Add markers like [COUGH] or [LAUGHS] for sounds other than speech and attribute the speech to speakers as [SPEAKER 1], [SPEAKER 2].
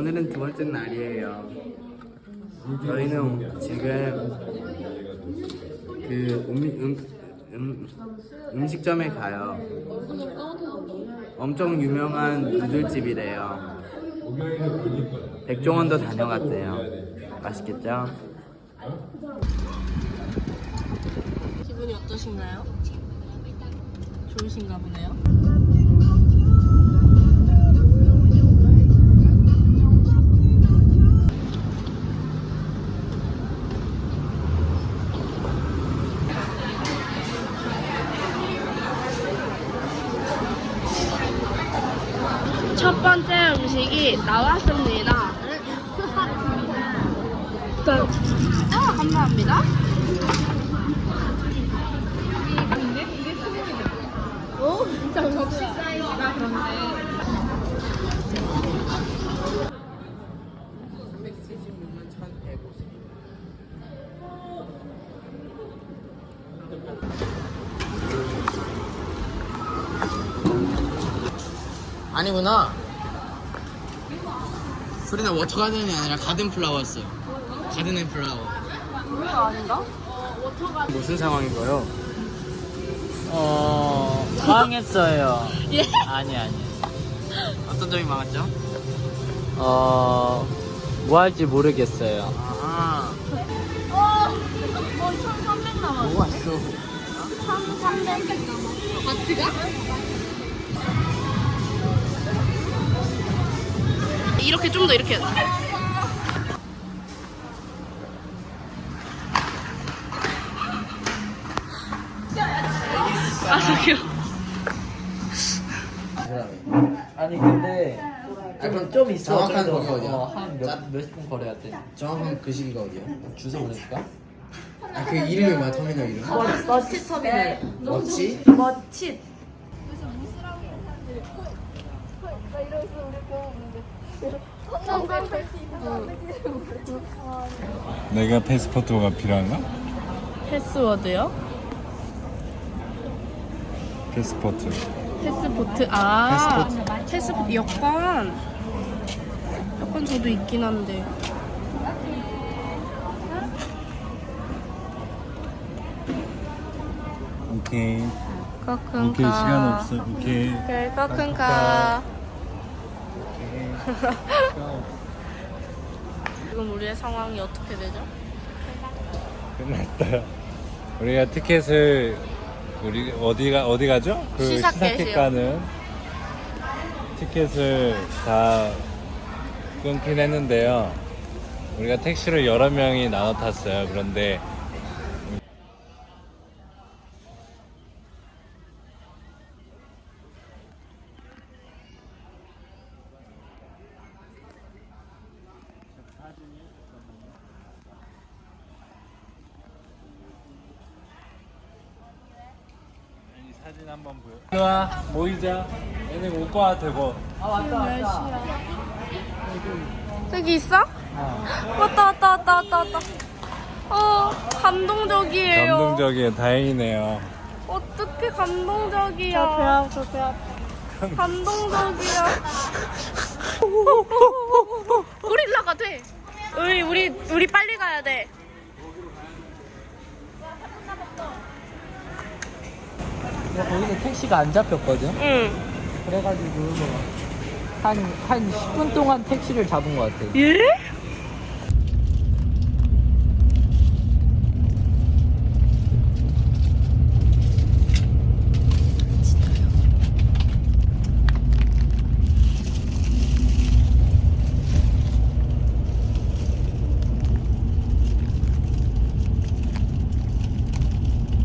[SPEAKER 1] 오늘은 두 번째 날이에요. 저희는 지금 그 음, 음, 음, 음 식점에 가요. 엄청 유명한 누들집이래요. 백종원도 다녀갔대요. 맛있겠죠?
[SPEAKER 2] 기분이 어떠신가요? 좋으신가 보네요. 첫 번째 음식이 나왔습니다. 짠. 아, 감사합니다. 오, 진짜 접시 사이즈가 그런데.
[SPEAKER 1] 376만 아니구나. 소리나 워터 가든이 아니라 가든 플라워였어요. 가든 앤 플라워.
[SPEAKER 2] 우리가 아닌가?
[SPEAKER 1] 무슨 상황인가요?
[SPEAKER 3] 어 망했어요. [LAUGHS]
[SPEAKER 2] 예?
[SPEAKER 3] 아니 아니.
[SPEAKER 1] 어떤 점이 망했죠?
[SPEAKER 3] 어 뭐 할지 모르겠어요.
[SPEAKER 1] 아하.
[SPEAKER 2] 어, 어, 1,300 남았어.
[SPEAKER 1] 뭐가 있어?
[SPEAKER 2] 1,300 남았어. 바트가? 이렇게 좀 더 이렇게. 아, 저기요.
[SPEAKER 3] 아니 근데 좀, 좀 있어.
[SPEAKER 1] 정확한
[SPEAKER 3] 좀 더.
[SPEAKER 1] 어디야?
[SPEAKER 3] 어, 한몇 몇십 분 걸어야 돼.
[SPEAKER 1] 정확한 그 시기가 어디야?
[SPEAKER 3] 주소 보낼까?
[SPEAKER 1] 아, 그 이름이 뭐야? 터미널 이름?
[SPEAKER 2] 머치 터미널.
[SPEAKER 1] 뭐지?
[SPEAKER 2] 머치.
[SPEAKER 4] 내가 패스포트가 필요한가?
[SPEAKER 2] 패스워드요?
[SPEAKER 4] 패스포트.
[SPEAKER 2] 패스포트. 아, 패스포트 여권. 여권 저도 있긴 한데.
[SPEAKER 4] 오케이.
[SPEAKER 2] 거큰가.
[SPEAKER 4] 오케이 시간 없어. 오케이.
[SPEAKER 2] 그래, 거큰가. 지금 우리의 상황이 어떻게 되죠?
[SPEAKER 4] 끝났다. 우리가 티켓을 우리 어디가 어디 가죠? 그
[SPEAKER 2] 시사켓이요.
[SPEAKER 4] 시사켓 가는 티켓을 다 끊긴 했는데요. 우리가 택시를 여러 명이 나눠 탔어요. 그런데 사진 한번 보여. 좋아 모이자. 얘네 같아 뭐.
[SPEAKER 3] 아 왔다 왔다.
[SPEAKER 2] 저기 있어? [LAUGHS] 왔다, 왔다, 왔다, 왔다, 왔다. 어, 감동적이에요.
[SPEAKER 4] 감동적이에요. 다행이네요.
[SPEAKER 2] 어떻게 감동적이야. 저배 아파, 감동적이야. [LAUGHS] [LAUGHS] 고릴라가 돼. 우리 우리 우리 빨리 가야 돼.
[SPEAKER 3] 근데 거기서 택시가 안 잡혔거든.
[SPEAKER 2] 응.
[SPEAKER 3] 그래가지고 한 한 10분 동안 택시를 잡은 것 같아.
[SPEAKER 2] 예?